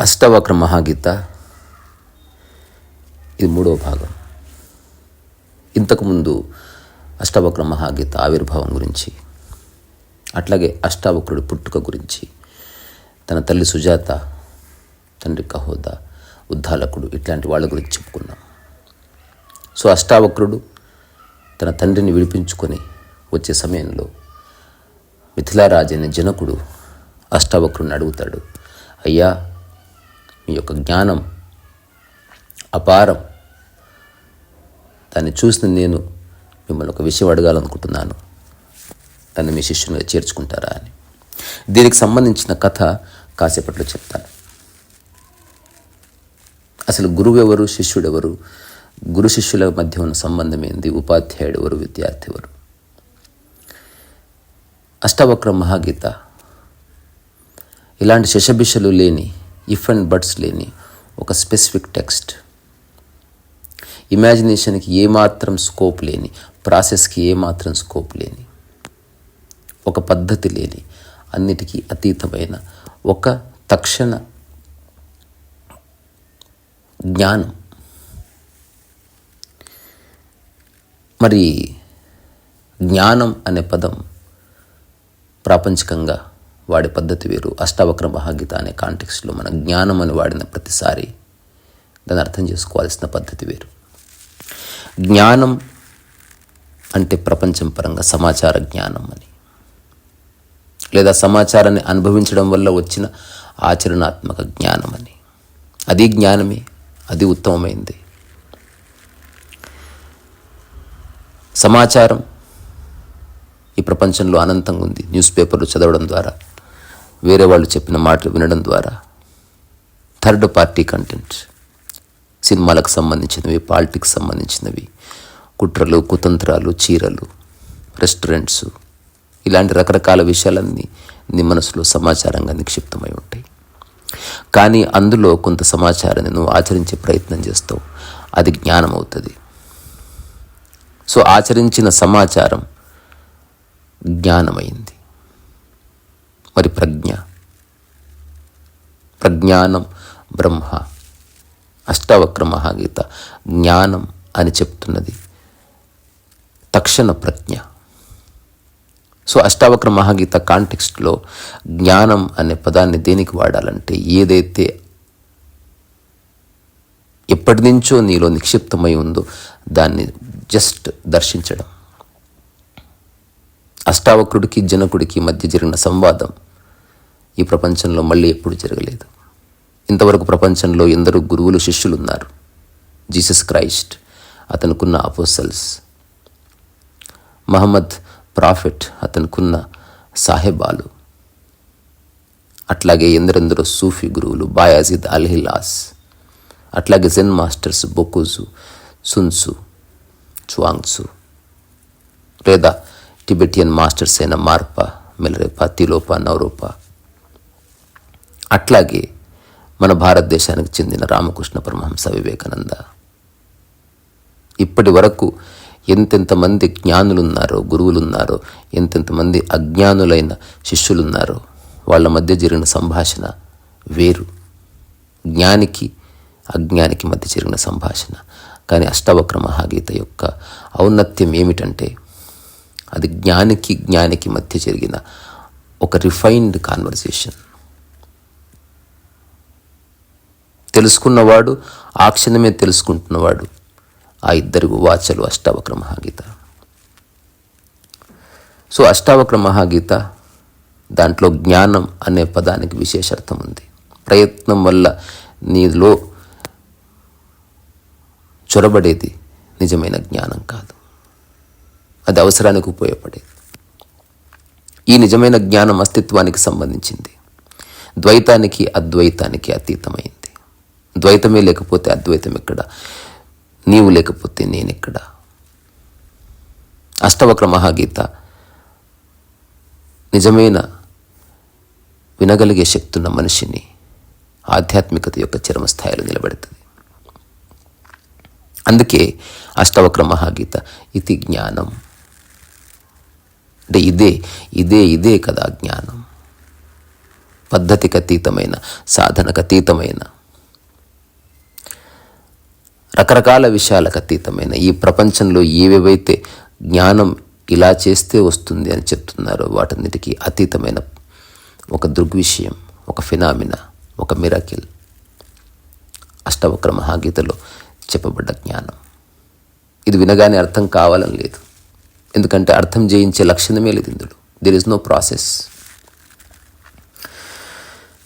అష్టవక్ర మహాగీత ఇది మూడవ భాగం. ఇంతకుముందు అష్టవక్ర మహాగీత ఆవిర్భావం గురించి అట్లాగే అష్టావక్రుడి పుట్టుక గురించి తన తల్లి సుజాత తండ్రి కహోద ఉద్దాలకుడు ఇట్లాంటి వాళ్ళ గురించి చెప్పుకున్నాం. సో అష్టావక్రుడు తన తండ్రిని విడిపించుకొని వచ్చే సమయంలో మిథిలారాజు అనే జనకుడు అష్టావక్రుడిని అడుగుతాడు అయ్యా మీ యొక్క జ్ఞానం అపారం. దాన్ని చూసిన నేను మిమ్మల్ని ఒక విషయం అడగాలనుకుంటున్నాను. నన్ను మీ శిష్యునిగా చేర్చుకుంటారా అని. దీనికి సంబంధించిన కథ కాసేపట్లో చెప్తాను. అసలు గురువు ఎవరు శిష్యుడెవరు గురు శిష్యుల మధ్య ఉన్న సంబంధం ఏంది? ఉపాధ్యాయుడు ఎవరు? విద్యార్థి ఎవరు? అష్టవక్ర మహాగీత. ఇలాంటి శశభిషలు లేని ఇఫ్ అండ్ బట్స్ లేని ఒక స్పెసిఫిక్ టెక్స్ట్. ఇమాజినేషన్కి ఏమాత్రం స్కోప్ లేని ప్రాసెస్కి ఏమాత్రం స్కోప్ లేని ఒక పద్ధతి లేని అన్నిటికీ అతీతమైన ఒక తక్షణ జ్ఞానం. మరి జ్ఞానం అనే పదం ప్రాపంచికంగా వాడే పద్ధతి వేరు. అష్టావక్ర మహాగీత అనే కాంటెక్స్లో మన జ్ఞానం అని వాడిన ప్రతిసారి దాన్ని అర్థం చేసుకోవాల్సిన పద్ధతి వేరు. జ్ఞానం అంటే ప్రపంచం పరంగా సమాచార జ్ఞానం అని. లేదా సమాచారాన్ని అనుభవించడం వల్ల వచ్చిన ఆచరణాత్మక జ్ఞానం అని. అది జ్ఞానమే అది ఉత్తమమైంది. సమాచారం ఈ ప్రపంచంలో అనంతంగా ఉంది. న్యూస్ పేపర్లు చదవడం ద్వారా వేరే వాళ్ళు చెప్పిన మాటలు వినడం ద్వారా. Third party content. సినిమాలకు సంబంధించినవి పాలిటిక్స్ సంబంధించినవి. కుట్రలు కుతంత్రాలు చీరలు రెస్టారెంట్స్. ఇలాంటి రకరకాల విషయాలన్నీ నీ మనసులో సమాచారంగా నిక్షిప్తమై ఉంటాయి. కానీ అందులో కొంత సమాచారాన్ని నువ్వు ఆచరించే ప్రయత్నం చేస్తావు. అది జ్ఞానం అవుతుంది సో ఆచరించిన సమాచారం జ్ఞానమైంది. మరి ప్రజ్ఞ. ప్రజ్ఞానం బ్రహ్మ. అష్టావక్ర మహాగీత జ్ఞానం అని చెప్తున్నది తక్షణ ప్రజ్ఞ. సో అష్టావక్ర మహాగీత కాంటెక్స్ట్లో జ్ఞానం అనే పదాన్ని దేనికి వాడాలంటే ఏదైతే ఎప్పటి నుంచో నీలో నిక్షిప్తమై ఉందో దాన్ని జస్ట్ దర్శించడం. అష్టావక్రుడికి జనకుడికి మధ్య జరిగిన సంవాదం ఈ ప్రపంచంలో మళ్ళీ ఎప్పుడు జరగలేదు. ఇంతవరకు ప్రపంచంలో ఎందరో గురువులు శిష్యులు ఉన్నారు జీసస్ క్రైస్ట్ అతనుకున్న అపోసల్స్. మహమ్మద్ ప్రాఫిట్ అతనుకున్న సాహెబాలు. అట్లాగే ఎందరెందరో సూఫీ గురువులు బాయాజిద్ అల్హిలాస్. అట్లాగే జెన్ మాస్టర్స్ బొకోజు సున్సు చువాంగ్సు లేదా టిబెటియన్ మాస్టర్స్ అయిన మార్ప మిలరేప తిలోప నవరూప అట్లాగే మన భారతదేశానికి చెందిన రామకృష్ణ పరమహంస వివేకానంద. ఇప్పటి వరకు ఎంతెంతమంది జ్ఞానులున్నారో గురువులున్నారో ఎంతెంతమంది అజ్ఞానులైన శిష్యులున్నారో వాళ్ళ మధ్య జరిగిన సంభాషణ వేరు. జ్ఞానికి అజ్ఞానికి మధ్య జరిగిన సంభాషణ. కానీ అష్టవక్ర మహాగీత యొక్క ఔన్నత్యం ఏమిటంటే అది జ్ఞానికి జ్ఞానికి మధ్య జరిగిన ఒక రిఫైన్డ్ కాన్వర్సేషన్. తెలుసుకున్నవాడు ఆ క్షణమే తెలుసుకుంటున్నవాడు ఆ ఇద్దరు వాచలు అష్టావక్ర మహాగీత సో అష్టావక్ర మహాగీత దాంట్లో జ్ఞానం అనే పదానికి విశేషార్థం ఉంది. ప్రయత్నం వల్ల నీలో చొరబడేది నిజమైన జ్ఞానం కాదు. అది అవసరానికి ఉపయోగపడేది. ఈ నిజమైన జ్ఞానం అస్తిత్వానికి సంబంధించింది. ద్వైతానికి అద్వైతానికి అతీతమైంది. ద్వైతమే లేకపోతే అద్వైతం ఎక్కడ? నీవు లేకపోతే నేనెక్కడ? అష్టవక్ర మహాగీత నిజమైన వినగలిగే శక్తున్న మనిషిని ఆధ్యాత్మికత యొక్క చరమ స్థాయిలో నిలబెడుతుంది. అందుకే అష్టవక్ర మహాగీత ఇది జ్ఞానం. అంటే ఇదే ఇదే ఇదే కదా జ్ఞానం. పద్ధతికి అతీతమైన సాధనకు అతీతమైన రకరకాల విషయాలకు అతీతమైన ఈ ప్రపంచంలో ఏవేవైతే జ్ఞానం ఇలా చేస్తే వస్తుంది అని చెప్తున్నారో వాటన్నిటికీ అతీతమైన ఒక దృగ్విషయం ఒక ఫినామినా ఒక మిరాకిల్. అష్టవక్ర మహాగీతలో చెప్పబడ్డ జ్ఞానం. ఇది వినగానే అర్థం కావాలని లేదు. ఎందుకంటే అర్థం చేయించే లక్షణమే లేదు ఇందులో. There is no process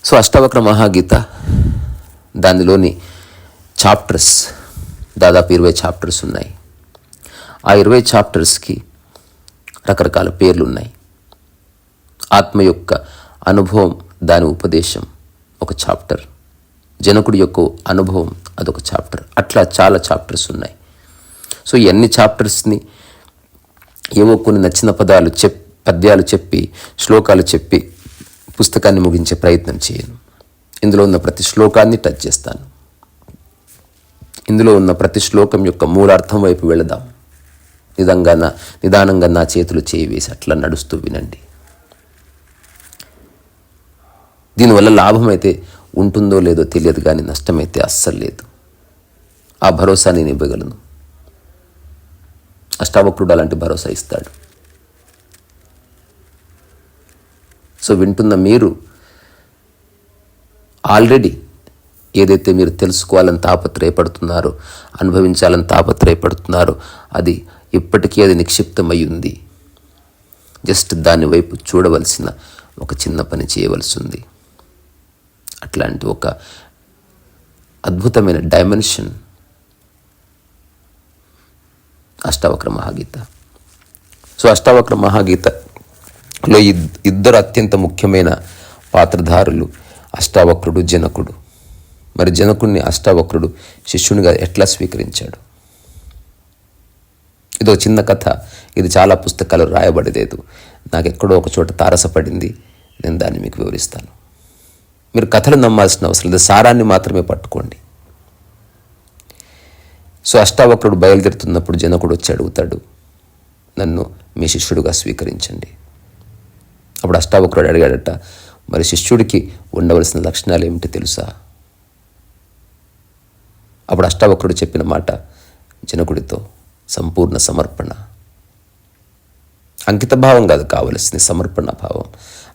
so Ashtavakra Mahagita దానిలోని చాప్టర్స్ దాదాపు ఇరవై చాప్టర్స్ ఉన్నాయి. ఆ ఇరవై చాప్టర్స్కి రకరకాల పేర్లు ఉన్నాయి ఆత్మ యొక్క అనుభవం దాని ఉపదేశం ఒక చాప్టర్ జనకుడి యొక్క అనుభవం అదొక చాప్టర్ అట్లా చాలా చాప్టర్స్ ఉన్నాయి. సో ఎన్ని చాప్టర్స్ని ఏవో కొన్ని నచ్చిన పదాలు చెప్ పద్యాలు చెప్పి శ్లోకాలు చెప్పి పుస్తకాన్ని ముగించే ప్రయత్నం చేయను. ఇందులో ఉన్న ప్రతి శ్లోకాన్ని టచ్ చేస్తాను. ఇందులో ఉన్న ప్రతి శ్లోకం యొక్క మూలార్థం వైపు వెళదాం. నిదంగా నా నిదానంగా నా చేతులు చేయి వేసి అట్లా నడుస్తూ వినండి. దీనివల్ల లాభం అయితే ఉంటుందో లేదో తెలియదు కానీ నష్టమైతే అస్సలు లేదు. ఆ భరోసా నేను ఇవ్వగలను. అష్టావక్రుడు అలాంటి భరోసా ఇస్తాడు. సో వింటున్న మీరు ఆల్రెడీ ఏదైతే మీరు తెలుసుకోవాలని తాపత్రయపడుతున్నారో అనుభవించాలని తాపత్రయపడుతున్నారో అది ఇప్పటికీ అది నిక్షిప్తమై ఉంది. జస్ట్ దాని వైపు చూడవలసిన ఒక చిన్న పని చేయవలసి ఉంది. అట్లాంటి ఒక అద్భుతమైన డైమెన్షన్ అష్టావక్ర మహాగీత సో అష్టావక్ర మహాగీతలో ఇద్- ఇద్దరు అత్యంత ముఖ్యమైన పాత్రధారులు అష్టావక్రుడు జనకుడు మరి జనకుడిని అష్టావక్రుడు శిష్యునిగా ఎట్లా స్వీకరించాడు ఇదో చిన్న కథ ఇది చాలా పుస్తకాలు రాయబడలేదు నాకు ఎక్కడో ఒక చోట తారసపడింది నేను దాన్ని మీకు వివరిస్తాను మీరు కథలు నమ్మాల్సిన అవసరం లేదు సారాన్ని మాత్రమే పట్టుకోండి సో అష్టావక్రుడు బయలుదేరుతున్నప్పుడు జనకుడు వచ్చి అడుగుతాడు నన్ను మీ శిష్యుడిగా స్వీకరించండి. అప్పుడు అష్టావక్రుడు అడిగాడట మరి శిష్యుడికి ఉండవలసిన లక్షణాలు ఏమిటి తెలుసా? అప్పుడు అష్టావక్రుడు చెప్పిన మాట జనకుడితో సంపూర్ణ సమర్పణ. అంకితభావం కాదు కావలసింది సమర్పణ భావం.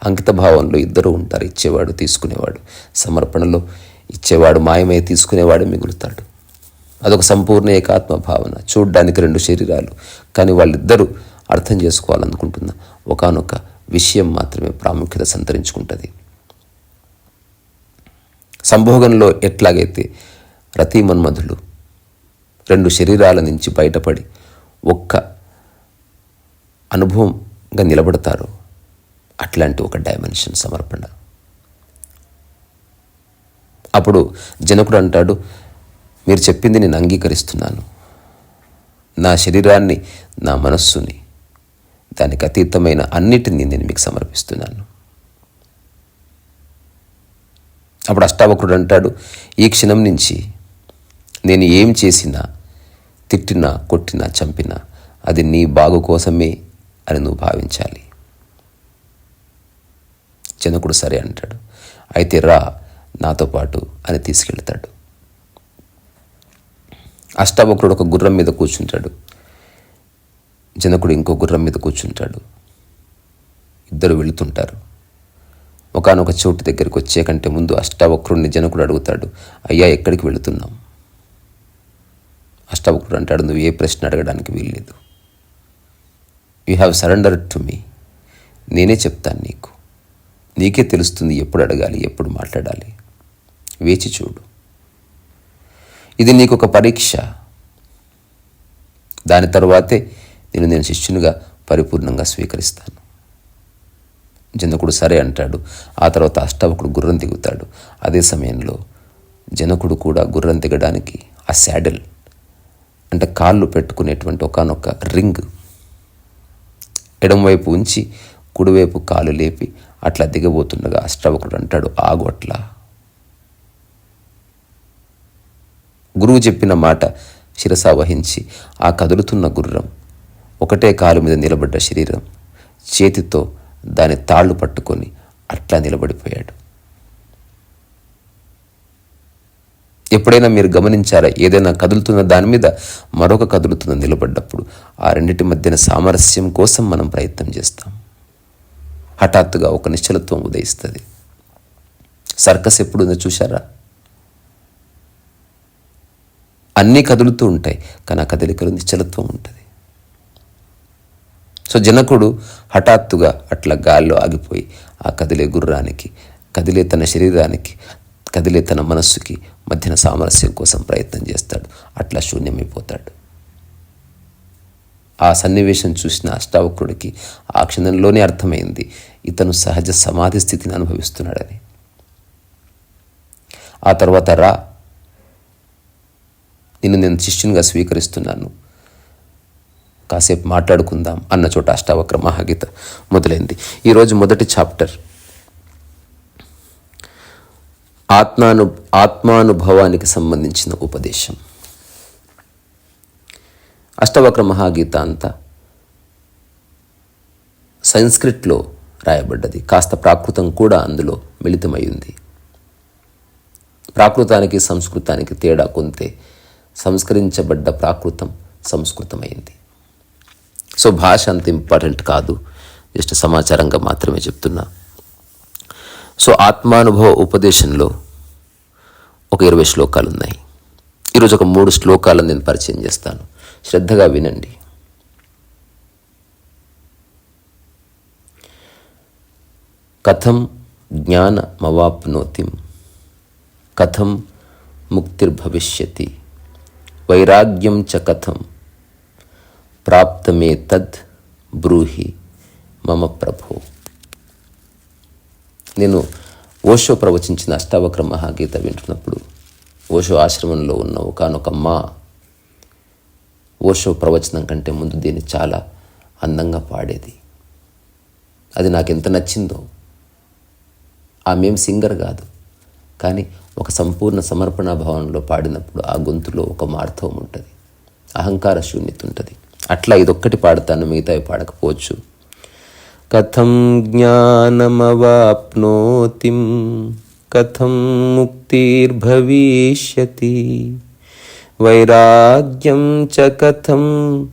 అంకిత భావంలో ఇద్దరు ఉంటారు ఇచ్చేవాడు తీసుకునేవాడు. సమర్పణలో ఇచ్చేవాడు మాయమై తీసుకునేవాడు మిగులుతాడు. అదొక సంపూర్ణ ఏకాత్మ భావన. చూడ్డానికి రెండు శరీరాలు. కానీ వాళ్ళిద్దరూ అర్థం చేసుకోవాలనుకుంటున్న ఒకానొక విషయం మాత్రమే ప్రాముఖ్యత సంతరించుకుంటుంది. సంభోగంలో ఎట్లాగైతే రతి మన్మధులు రెండు శరీరాల నుంచి బయటపడి ఒక్క అనుభవంగా నిలబడతారు అట్లాంటి ఒక డైమెన్షన్ సమర్పణ. అప్పుడు జనకుడు అంటాడు మీరు చెప్పింది నేను అంగీకరిస్తున్నాను. నా శరీరాన్ని నా మనస్సుని దానికి అతీతమైన అన్నిటినీ నేను మీకు సమర్పిస్తున్నాను. అప్పుడు అష్టావకుడు అంటాడు ఈ క్షణం నుంచి నేను ఏం చేసినా తిట్టినా కొట్టినా చంపినా అది నీ బాగు కోసమే అని నువ్వు భావించాలి. జనకుడు సరే అంటాడు అయితే రా నాతో పాటు అని తీసుకెళ్తాడు. అష్టావక్రుడు ఒక గుర్రం మీద కూర్చుంటాడు. జనకుడు ఇంకో గుర్రం మీద కూర్చుంటాడు. ఇద్దరు వెళుతుంటారు. ఒకనొక చోటు దగ్గరికి వచ్చే కంటే ముందు అష్టావక్రుడిని జనకుడు అడుగుతాడు అయ్యా ఎక్కడికి వెళుతున్నాం అష్టావక్రుడు అంటాడు నువ్వు ఏ ప్రశ్న అడగడానికి వీల్లేదు. You have surrender to me నేనే చెప్తాను నీకు. నీకే తెలుస్తుంది ఎప్పుడు అడగాలి ఎప్పుడు మాట్లాడాలి. వేచి చూడు. ఇది నీకు ఒక పరీక్ష. దాని తర్వాతే నేను నేను శిష్యునిగా పరిపూర్ణంగా స్వీకరిస్తాను. జనకుడు సరే అంటాడు. ఆ తర్వాత అష్టావకుడు గుర్రం దిగుతాడు. అదే సమయంలో జనకుడు కూడా గుర్రం దిగడానికి ఆ శాడల్ అంటే కాళ్ళు పెట్టుకునేటువంటి ఒకనొక రింగ్ ఎడమవైపు ఉంచి కుడివైపు కాలు లేపి అట్లా దిగబోతుండగా అష్టావకుడు అంటాడు ఆగు అట్లా. గురువు చెప్పిన మాట శిరస వహించి ఆ కదులుతున్న గుర్రం ఒకటే కాలు మీద నిలబడ్డ శరీరం చేతితో దాని తాళ్ళు పట్టుకొని అట్లా నిలబడిపోయాడు. ఎప్పుడైనా మీరు గమనించారా? ఏదైనా కదులుతున్న దాని మీద మరొక కదులుతున్న నిలబడ్డప్పుడు ఆ రెండింటి మధ్యన సామరస్యం కోసం మనం ప్రయత్నం చేస్తాం. హఠాత్తుగా ఒక నిశ్చలత్వం ఉదయిస్తుంది. సర్కస్ ఎప్పుడుందో చూశారా? అన్నీ కదులుతూ ఉంటాయి కానీ ఆ కదలికలు నిశ్చలత్వం ఉంటుంది. సో జనకుడు హఠాత్తుగా అట్లా గాల్లో ఆగిపోయి ఆ కదిలే గుర్రానికి కదిలే తన శరీరానికి కదిలే తన మనస్సుకి మధ్యన సామరస్యం కోసం ప్రయత్నం చేస్తాడు. అట్లా శూన్యమైపోతాడు. ఆ సన్నివేశం చూసిన అష్టావక్రుడికి ఆ క్షణంలోనే అర్థమైంది ఇతను సహజ సమాధి స్థితిని అనుభవిస్తున్నాడని. ఆ తర్వాత రా నిన్ను నేను శిష్యునిగా స్వీకరిస్తున్నాను. కాసేపు మాట్లాడుకుందాం అన్న చోట అష్టావక్ర మహాగీత మొదలైంది. ఈరోజు మొదటి చాప్టర్. ఆత్మాను ఆత్మానుభవానికి సంబంధించిన ఉపదేశం. అష్టవక్ర మహాగీత అంతా సంస్కృట్లో రాయబడ్డది. కాస్త ప్రాకృతం కూడా అందులో మిళితమై ఉంది. ప్రాకృతానికి సంస్కృతానికి తేడా కొంతే సంస్కరించబడ్డ ప్రాకృతం సంస్కృతమైంది. సో భాష అంత ఇంపార్టెంట్ కాదు. జస్ట్ సమాచారంగా మాత్రమే చెప్తున్నా. సో ఆత్మానుభవ ఉపదేశంలో ఒక ఇరవై శ్లోకాలు ఉన్నాయి ఈరోజు ఒక మూడు శ్లోకాలను నేను పరిచయం చేస్తాను. శ్రద్ధగా వినండి. కథం జ్ఞానమవాప్నోతిం కథం ముక్తిర్భవిష్యతి. వైరాగ్యం చ కథం. ప్రాప్తమే తద్ బ్రూహి మమ ప్రభు. నేను ఓషో ప్రవచించిన అష్టావక్ర మహాగీత వింటున్నప్పుడు ఓషో ఆశ్రమంలో ఉన్న ఒకనొక మా ఓషో ప్రవచనం కంటే ముందు దీన్ని చాలా అందంగా పాడేది. అది నాకు ఎంత నచ్చిందో. ఆమెం సింగర్ కాదు. కానీ ఒక సంపూర్ణ సమర్పణ భావనలో పాడినప్పుడు ఆ గొంతులో ఒక మార్ధవం ఉంటుంది. అహంకార శూన్యత ఉంటుంది. అట్లా ఇదొక్కటి పాడతాను మిగతావి పాడకపోవచ్చు. కథం జ్ఞానమవాప్నోతిం కథం ముక్తిర్భవిష్యతి. వైరాగ్యం చ కథం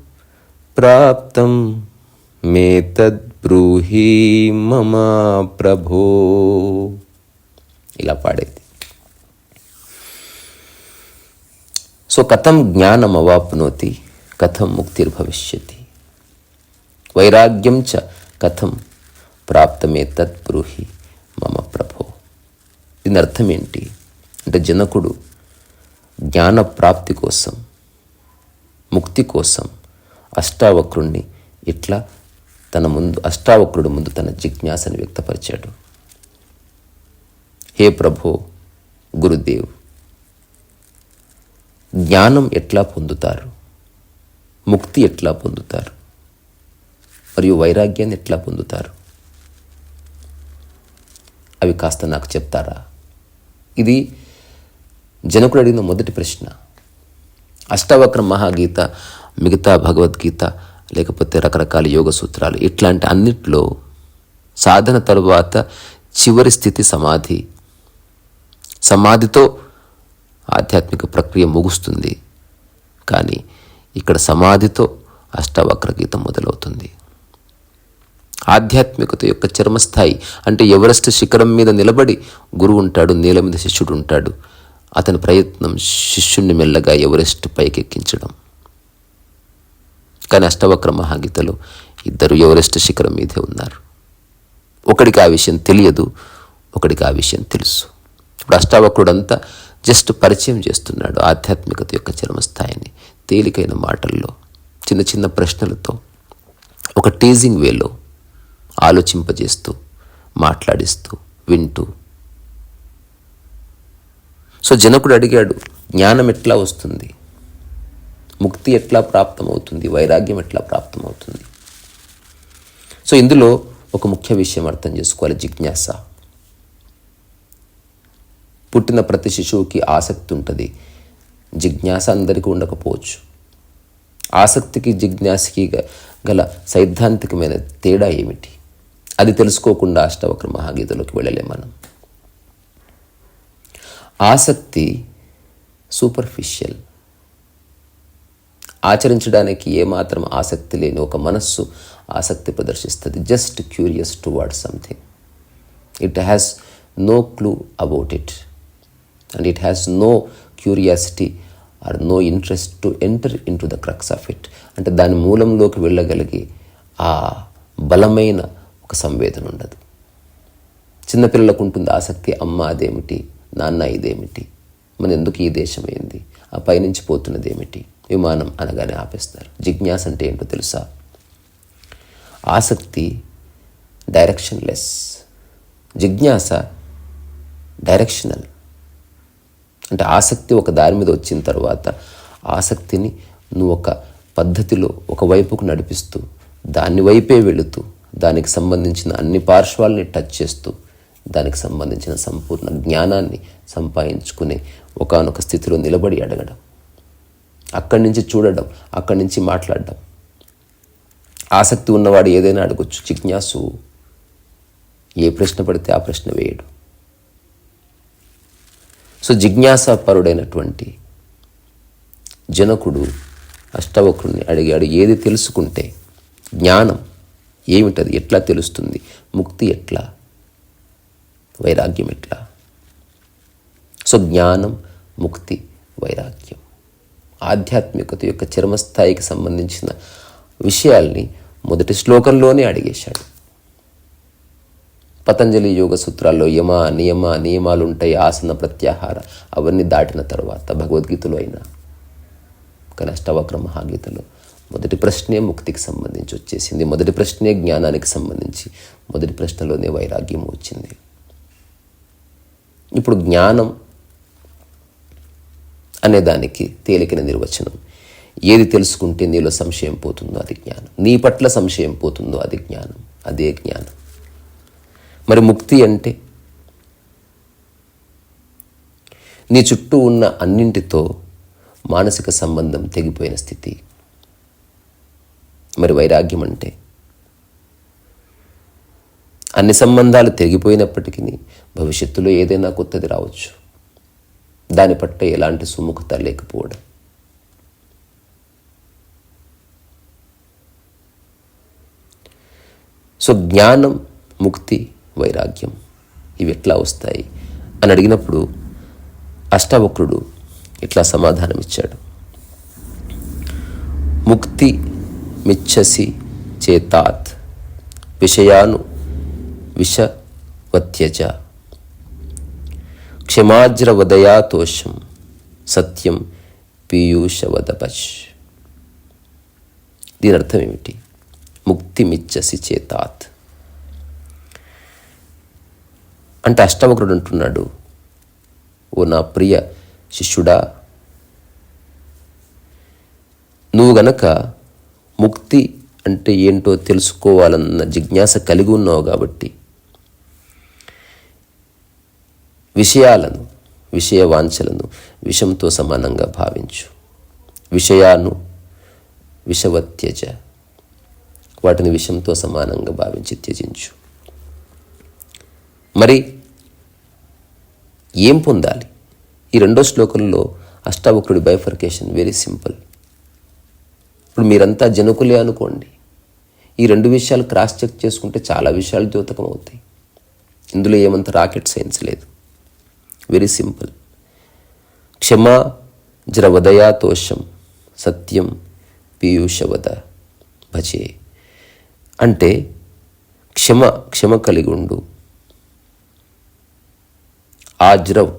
ప్రాప్తం మే తద్బ్రూహి మమ ప్రభో. ఇలా పాడేది. సో కథం జ్ఞానమవాప్నోతి కథం ముక్తిర్భవిష్యతి. వైరాగ్యం చ కథం ప్రాప్తమే తత్బ్రూహి మమ ప్రభో. దీని అర్థం ఏంటి అంటే జనకుడు జ్ఞాన ప్రాప్తి కోసం ముక్తి కోసం అష్టావక్రుణ్ణి ఇట్లా తన ముందు అష్టావక్రుడు ముందు తన జిజ్ఞాసను వ్యక్తపరిచాడు? హే ప్రభో గురుదేవ్. జ్ఞానం ఎట్లా పొందుతారు? ముక్తి ఎట్లా పొందుతారు? మరియు వైరాగ్యాన్ని ఎట్లా పొందుతారు? అవి కాస్త నాకు చెప్తారా? ఇది జనకుడు అడిగిన మొదటి ప్రశ్న. అష్టావక్ర మహాగీత మిగతా భగవద్గీత లేకపోతే రకరకాల యోగ సూత్రాలు ఇట్లాంటి అన్నిట్లో సాధన తరువాత చివరి స్థితి సమాధి సమాధితో ఆధ్యాత్మిక ప్రక్రియ ముగుస్తుంది. కానీ ఇక్కడ సమాధితో అష్టావక్ర గీతం మొదలవుతుంది. ఆధ్యాత్మికత యొక్క చర్మస్థాయి అంటే ఎవరెస్ట్ శిఖరం మీద నిలబడి గురువు ఉంటాడు నేల మీద శిష్యుడు ఉంటాడు. అతని ప్రయత్నం శిష్యుణ్ణి మెల్లగా ఎవరెస్ట్ పైకెక్కించడం. కానీ అష్టవక్ర మహాగీతలో ఇద్దరు ఎవరెస్ట్ శిఖరం మీదే ఉన్నారు. ఒకడికి ఆ విషయం తెలియదు ఒకడికి ఆ విషయం తెలుసు. ఇప్పుడు అష్టావక్రుడంతా జస్ట్ పరిచయం చేస్తున్నాడు ఆధ్యాత్మికత యొక్క చర్మస్థాయిని తేలికైన మాటల్లో చిన్న చిన్న ప్రశ్నలతో ఒక టీజింగ్ వేలో ఆలోచింపజేస్తూ మాట్లాడిస్తూ వింటూ. సో జనకుడు అడిగాడు జ్ఞానం ఎట్లా వస్తుంది? ముక్తి ఎట్లా ప్రాప్తమవుతుంది? వైరాగ్యం ఎట్లా ప్రాప్తమవుతుంది? సో ఇందులో ఒక ముఖ్య విషయం అర్థం చేసుకోవాలి జిజ్ఞాస. పుట్టిన ప్రతి శిశువుకి ఆసక్తి ఉంటుంది. జిజ్ఞాస అందరికీ ఉండకపోవచ్చు. ఆసక్తికి జిజ్ఞాసకి గల సైద్ధాంతికమైన తేడా ఏమిటి? అది తెలుసుకోకుండా అష్టవక్ర మహాగీతలోకి వెళ్ళలే మనం. ఆసక్తి సూపర్ఫిషియల్. ఆచరించడానికి ఏమాత్రం ఆసక్తి లేని ఒక మనస్సు ఆసక్తి ప్రదర్శిస్తుంది. Just curious toward something. It has no clue about it. And it has no curiosity or no interest to enter into the crux of it అంటే దాని మూలంలోకి వెళ్ళగలిగి ఆ బలమైన ఒక సంవేదన ఉండదు. చిన్నపిల్లలకు ఉంటుంది ఆసక్తి అమ్మ అదేమిటి నాన్న ఇదేమిటి మన ఎందుకు ఈ దేశం ఏంది ఆ పైనుంచి పోతున్నది ఏమిటి విమానం అనగానే ఆపేస్తారు. జిజ్ఞాస అంటే ఏంటో తెలుసా? ఆసక్తి డైరెక్షన్లెస్ జిజ్ఞాస డైరెక్షనల్ అంటే ఆసక్తి ఒక దారి మీద వచ్చిన తర్వాత ఆసక్తిని నువ్వు ఒక పద్ధతిలో ఒక వైపుకు నడిపిస్తూ దాని వైపే వెళుతూ దానికి సంబంధించిన అన్ని పార్శ్వాల్ని టచ్ చేస్తూ దానికి సంబంధించిన సంపూర్ణ జ్ఞానాన్ని సంపాదించుకునే ఒకానొక స్థితిలో నిలబడి అడగడం. అక్కడి నుంచి చూడడం అక్కడి నుంచి మాట్లాడడం. ఆసక్తి ఉన్నవాడు ఏదైనా అడగొచ్చు జిజ్ఞాసు. ఏ ప్రశ్న పడితే ఆ ప్రశ్న వేయడు. సో జిజ్ఞాసాపరుడైనటువంటి జనకుడు అష్టవక్రుని అడిగాడు ఏది తెలుసుకుంటే జ్ఞానం ఏమిటది? ఎట్లా తెలుస్తుంది? ముక్తి ఎట్లా? వైరాగ్యం ఎట్లా? సో జ్ఞానం ముక్తి వైరాగ్యం. ఆధ్యాత్మికత యొక్క చర్మస్థాయికి సంబంధించిన విషయాల్ని మొదటి శ్లోకంలోనే అడిగేశాడు. పతంజలి యోగ సూత్రాల్లో యమ నియమ నియమాలు ఉంటాయి ఆసన ప్రత్యాహార. అవన్నీ దాటిన తర్వాత భగవద్గీతలో అయినా కానీ అష్టవక్ర మహాగీతలో మొదటి ప్రశ్నే ముక్తికి సంబంధించి వచ్చేసింది. మొదటి ప్రశ్నే జ్ఞానానికి సంబంధించి మొదటి ప్రశ్నలోనే వైరాగ్యం వచ్చింది. ఇప్పుడు జ్ఞానం అనే దానికి తేలికైన నిర్వచనం. ఏది తెలుసుకుంటే నీలో సంశయం పోతుందో అది జ్ఞానం. నీ పట్ల సంశయం పోతుందో అది జ్ఞానం. అదే జ్ఞానం. మరి ముక్తి అంటే? నీ చుట్టూ ఉన్న అన్నింటితో మానసిక సంబంధం తెగిపోయిన స్థితి. మరి వైరాగ్యం అంటే? అన్ని సంబంధాలు తెగిపోయినప్పటికీ భవిష్యత్తులో ఏదైనా కొత్తది రావచ్చు. దాని పట్ల ఎలాంటి సుముఖత లేకపోవడం. సో జ్ఞానం ముక్తి వైరాగ్యం. ఇవి ఎట్లా వస్తాయి? అని అడిగినప్పుడు అష్టావక్రుడు ఇట్లా సమాధానం ఇచ్చాడు ముక్తి మిచ్చసి చేతాత్ విషయాను విషవత్యజ. క్షమాజ్రవదయాతోషం సత్యం పీయూషవదపచ్ దీని అర్థం ఏమిటి ముక్తి మిచ్చసి చేతాత్. అంటే అష్టమకుడు అంటున్నాడు. ఓ నా ప్రియ శిష్యుడా నువ్వు గనక ముక్తి అంటే ఏంటో తెలుసుకోవాలన్న జిజ్ఞాస కలిగి ఉన్నావు కాబట్టి విషయాలను విషయ వాంఛలను విషంతో సమానంగా భావించు. విషయాను విషవత్యజ వాటిని విషంతో సమానంగా భావించి త్యజించు. మరి ఏం పొందాలి? ఈ రెండో శ్లోకంలో అష్టావక్రుడి బైఫర్కేషన్ వెరీ సింపుల్ ఇప్పుడు మీరంతా జనకులే అనుకోండి. ఈ రెండు విషయాలు క్రాస్ చెక్ చేసుకుంటే చాలా విషయాలు ద్యోతకం అవుతాయి. ఇందులో ఏమంత రాకెట్ సైన్స్ లేదు. వెరీ సింపుల్ క్షమా జరవదయాతోషం సత్యం పీయూషవద భజే. అంటే క్షమ క్షమ కలిగి ఉండు ఆజ్రవ్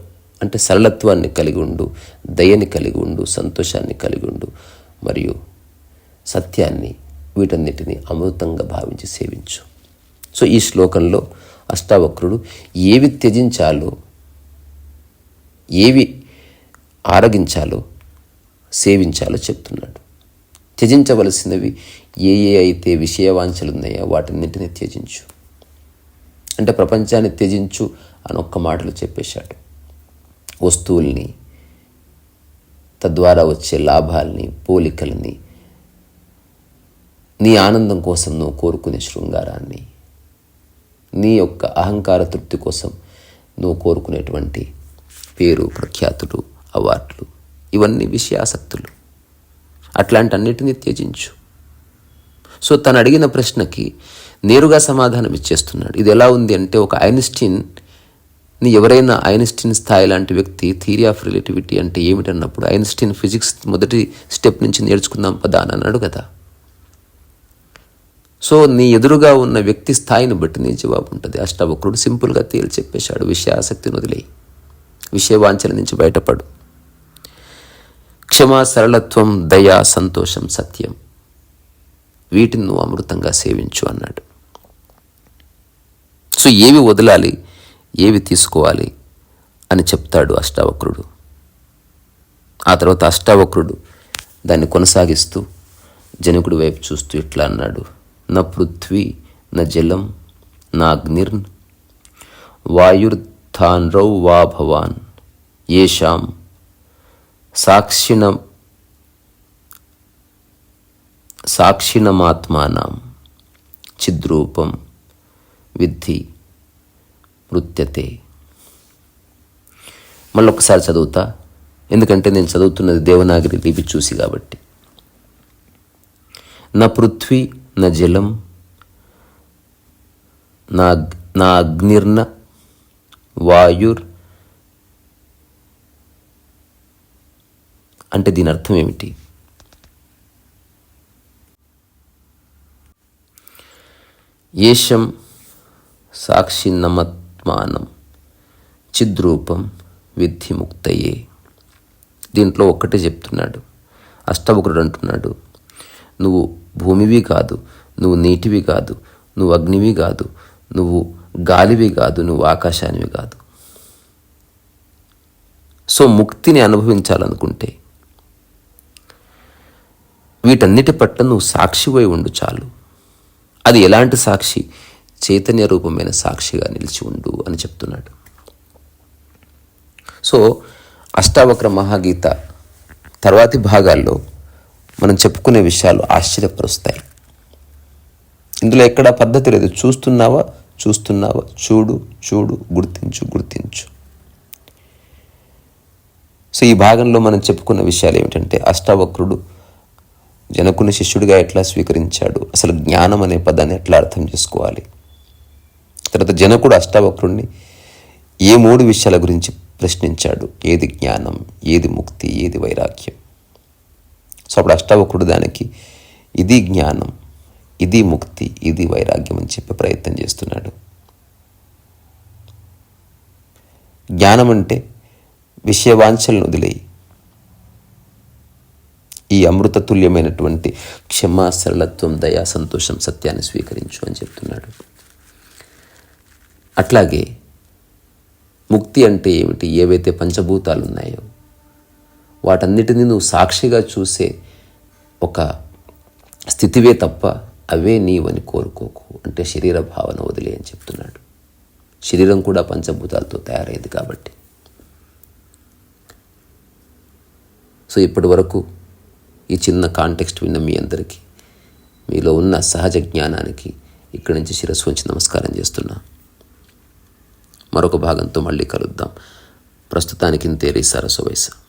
అంటే సరళత్వాన్ని కలిగి ఉండు దయని కలిగి ఉండు సంతోషాన్ని కలిగి ఉండు మరియు సత్యాన్ని వీటన్నిటిని అమృతంగా భావించి సేవించు. సో ఈ శ్లోకంలో అష్టావక్రుడు ఏవి త్యజించాలో ఏవి ఆరగించాలో సేవించాలో చెప్తున్నాడు. త్యజించవలసినవి ఏ ఏ అయితే విషయవాంఛలు ఉన్నాయో వాటన్నింటినీ త్యజించు. అంటే ప్రపంచాన్ని త్యజించు అని ఒక్క మాటలు చెప్పేశాడు. వస్తువుల్ని తద్వారా వచ్చే లాభాల్ని పోలికల్ని నీ ఆనందం కోసం నువ్వు కోరుకునే శృంగారాన్ని నీ యొక్క అహంకార తృప్తి కోసం నువ్వు కోరుకునేటువంటి పేరు ప్రఖ్యాతులు అవార్డులు ఇవన్నీ విషయాసక్తులు. అట్లాంటి అన్నిటినీ త్యజించు. సో తను అడిగిన ప్రశ్నకి నేరుగా సమాధానం ఇచ్చేస్తున్నాడు ఇది ఎలా ఉంది అంటే ఒక ఐన్స్టీన్ ని ఎవరైనా ఐన్స్టీన్ స్థాయి లాంటి వ్యక్తి థియరీ ఆఫ్ రిలేటివిటీ అంటే ఏమిటన్నప్పుడు ఐన్స్టీన్ ఫిజిక్స్ మొదటి స్టెప్ నుంచి నేర్చుకుందాం పదా అని అన్నాడు కదా. సో నీ ఎదురుగా ఉన్న వ్యక్తి స్థాయిని బట్టి నీ జవాబు ఉంటుంది. అష్టవక్రుడు సింపుల్గా తేలి చెప్పేశాడు విషయాసక్తిని వదిలే విషయవాంఛల నుంచి బయటపడు. క్షమా సరళత్వం దయ సంతోషం సత్యం. వీటిని నువ్వు అమృతంగా సేవించు అన్నాడు. సో ఏవి వదలాలి? ఏవి తీసుకోవాలి అని చెప్తాడు అష్టావక్రుడు. ఆ తర్వాత అష్టావక్రుడు దాన్ని కొనసాగిస్తూ జనకుడి వైపు చూస్తూ ఇట్లా అన్నాడు. నా పృథ్వీ నా జలం నా అగ్నిర్న్ వాయుర్ధాన్రౌ వా భవాన్ ఏషాం సాక్షిణ సాక్షిణమాత్మానం చిద్రూపం విద్ధి నృత్యతే. మళ్ళొకసారి చదువుతా. ఎందుకంటే నేను చదువుతున్నది దేవనాగరి లిపి చూసి కాబట్టి. నా పృథ్వీ నా జలం నా నా అగ్నిర్న వాయుర్ అంటే దీని అర్థం ఏమిటి? ఏషం ఆత్మానం చిద్రూపం విద్ధిముక్తయే. దీంట్లో ఒక్కటే చెప్తున్నాడు. అష్టవకుడు అంటున్నాడు. నువ్వు భూమివి కాదు నువ్వు నీటివి కాదు నువ్వు అగ్నివి కాదు నువ్వు గాలివి కాదు నువ్వు ఆకాశానివి కాదు. సో ముక్తిని అనుభవించాలనుకుంటే వీటన్నిటి పట్ల నువ్వు సాక్షివై ఉండు చాలు. అది ఎలాంటి సాక్షి? చైతన్య రూపమైన సాక్షిగా నిలిచి ఉండు అని చెప్తున్నాడు. సో అష్టావక్ర మహాగీత తర్వాతి భాగాల్లో మనం చెప్పుకునే విషయాలు ఆశ్చర్యపరుస్తాయి. ఇందులో ఎక్కడ పద్ధతి లేదు. చూస్తున్నావా చూస్తున్నావా చూడు చూడు గుర్తించు గుర్తించు. సో ఈ భాగంలో మనం చెప్పుకున్న విషయాలు ఏమిటంటే అష్టావక్రుడు జనకుని శిష్యుడిగా ఎట్లా స్వీకరించాడు? అసలు జ్ఞానం అనే పదాన్ని ఎట్లా అర్థం చేసుకోవాలి? తర్వాత జనకుడు అష్టావక్రుణ్ణి ఏ మూడు విషయాల గురించి ప్రశ్నించాడు? ఏది జ్ఞానం ఏది ముక్తి ఏది వైరాగ్యం? సో అప్పుడు అష్టావక్రుడు దానికి ఇది జ్ఞానం ఇది ముక్తి ఇది వైరాగ్యం అని చెప్పే ప్రయత్నం చేస్తున్నాడు. జ్ఞానం అంటే విషయవాంఛలను వదిలేయి. ఈ అమృతతుల్యమైనటువంటి క్షమా సరళత్వం దయా సంతోషం సత్యాన్ని స్వీకరించు అని చెప్తున్నాడు. అట్లాగే ముక్తి అంటే ఏమిటి? ఏవైతే పంచభూతాలు ఉన్నాయో వాటన్నిటినీ నువ్వు సాక్షిగా చూసే ఒక స్థితివే తప్ప అవే నీవని కోరుకోకు. అంటే శరీర భావన వదిలే అని చెప్తున్నాడు. శరీరం కూడా పంచభూతాలతో తయారైంది కాబట్టి. సో ఇప్పటి వరకు ఈ చిన్న కాంటెక్స్ట్ విన్న మీ అందరికీ మీలో ఉన్న సహజ జ్ఞానానికి ఇక్కడి నుంచి శిరస్సు ఉంచి నమస్కారం చేస్తున్నా. మరొక భాగంతో మళ్ళీ కలుద్దాం. ప్రస్తుతానికి ఇంతేరీ సరసు వయసు